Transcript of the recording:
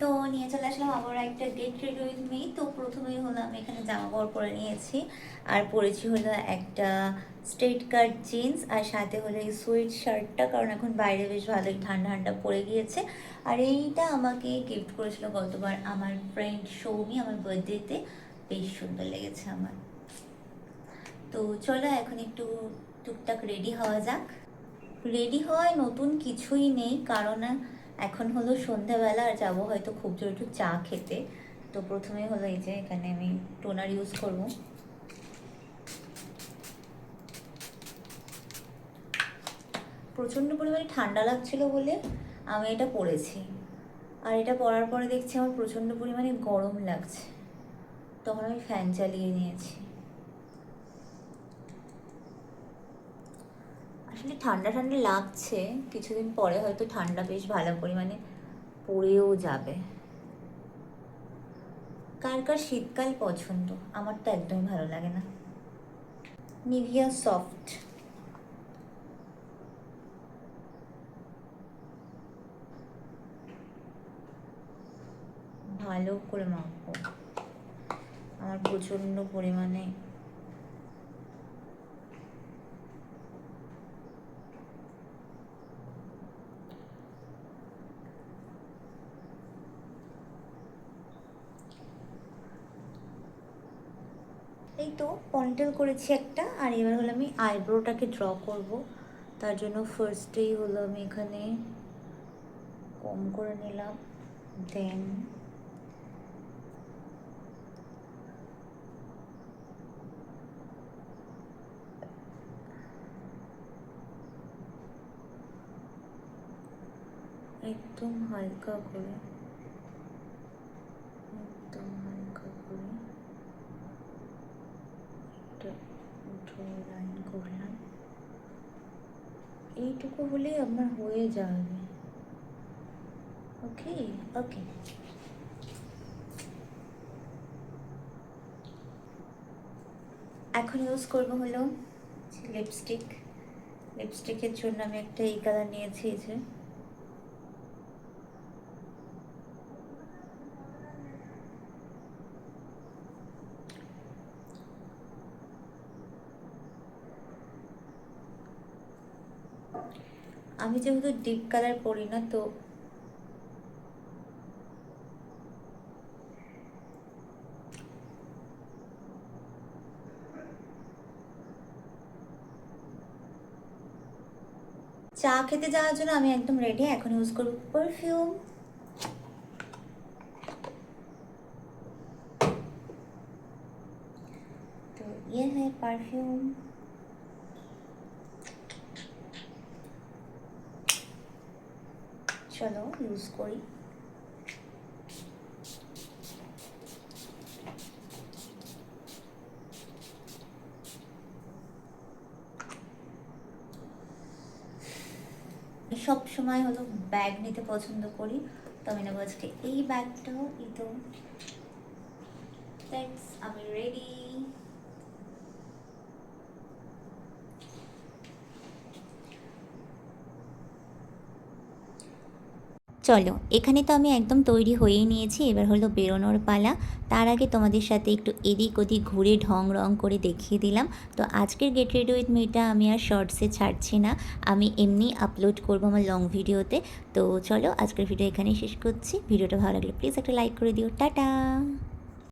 তো নিয়ে চলে আসলাম আবার একটা গেট রেডি উইথ মি তো প্রথমেই হলো আমি এখানে জামা কাপড় পরে নিয়েছি। আর পরেছি হলো একটা স্ট্রেট কাট জিন্স আর সাথে হলো এই সুইট শার্টটা কারণ এখন বাইরে বেশ ভালোই ঠান্ডা ঠান্ডা পড়ে গিয়েছে। আর এইটা আমাকে গিফট করেছিল গতবার আমার ফ্রেন্ড সৌমি আমার বার্থডেতে বেশ সুন্দর লেগেছে আমার। তো চলো এখন একটু টুকটাক রেডি হওয়া যাক। রেডি হওয়ায় নতুন কিছুই নেই, কারণ এখন হলো সন্ধ্যাবেলা আর যাব হয়তো খুব জোর একটু চা খেতে। তো প্রথমে হলো এই যে এখানে আমি টোনার ইউজ করব। প্রচণ্ড পরিমাণে ঠান্ডা লাগছিল বলে আমি এটা পরেছি। আর এটা পরার পরে দেখছি আমার প্রচণ্ড পরিমাণে গরম লাগছে। তখন আমি ফ্যান চালিয়ে নিয়েছি। আসলে ঠান্ডা ঠান্ডা লাগছে। কিছুদিন পরে হয়তো ঠান্ডা বেশ ভালো পরিমাণে পড়েও যাবে। কার কার শীতকাল পছন্দ? আমার তো একদমই ভালো লাগে না। Nivea soft. ভালো করে মাখবো আমার প্রচণ্ড পরিমাণে এই তো পন্টেল করেছি একটা, আর এবার হলো আমি আইব্রোটাকে ড্র করব। তার জন্য ফার্স্টেই হলো আমি এখানে কম করে নিলাম দেন একদম হালকা করে একদম হালকা করে একটা ড্র লাইন করলাম এইটুকু হলেই আমার হয়ে যাবে। ওকে ওকে এখন ইউজ করব হলো লিপস্টিক লিপস্টিকের জন্য আমি একটা এই কালার নিয়েছি যে। আমি যেহেতু ডিপ কালার পরি না, তো চা খেতে যাওয়ার জন্য আমি একদম রেডি এখন ইউজ করব পারফিউম তো ইয়ে হ্যাঁ পারফিউম চলো ইউজ করি। সব সময় হলো ব্যাগ নিতে পছন্দ করি। তো আমি আজকে এই ব্যাগটাও এই তো। আমি রেডি চলো, এখানে তো আমি একদম তৈরি হয়েই নিয়েছি। এবার হলো বেরোনোর পালা। তার আগে তোমাদের সাথে একটু এদিক ওদিক ঘুরে ঢং রং করে দেখিয়ে দিলাম। তো আজকের গেট রেডি উইথ মিটা আমি আর শর্টসে ছাড়ছি না। আমি এমনি আপলোড করব আমার লং ভিডিওতে তো চলো, আজকের ভিডিও এখানেই শেষ করছি। ভিডিওটা ভালো লাগলে প্লিজ একটা লাইক করে দিও। টাটা!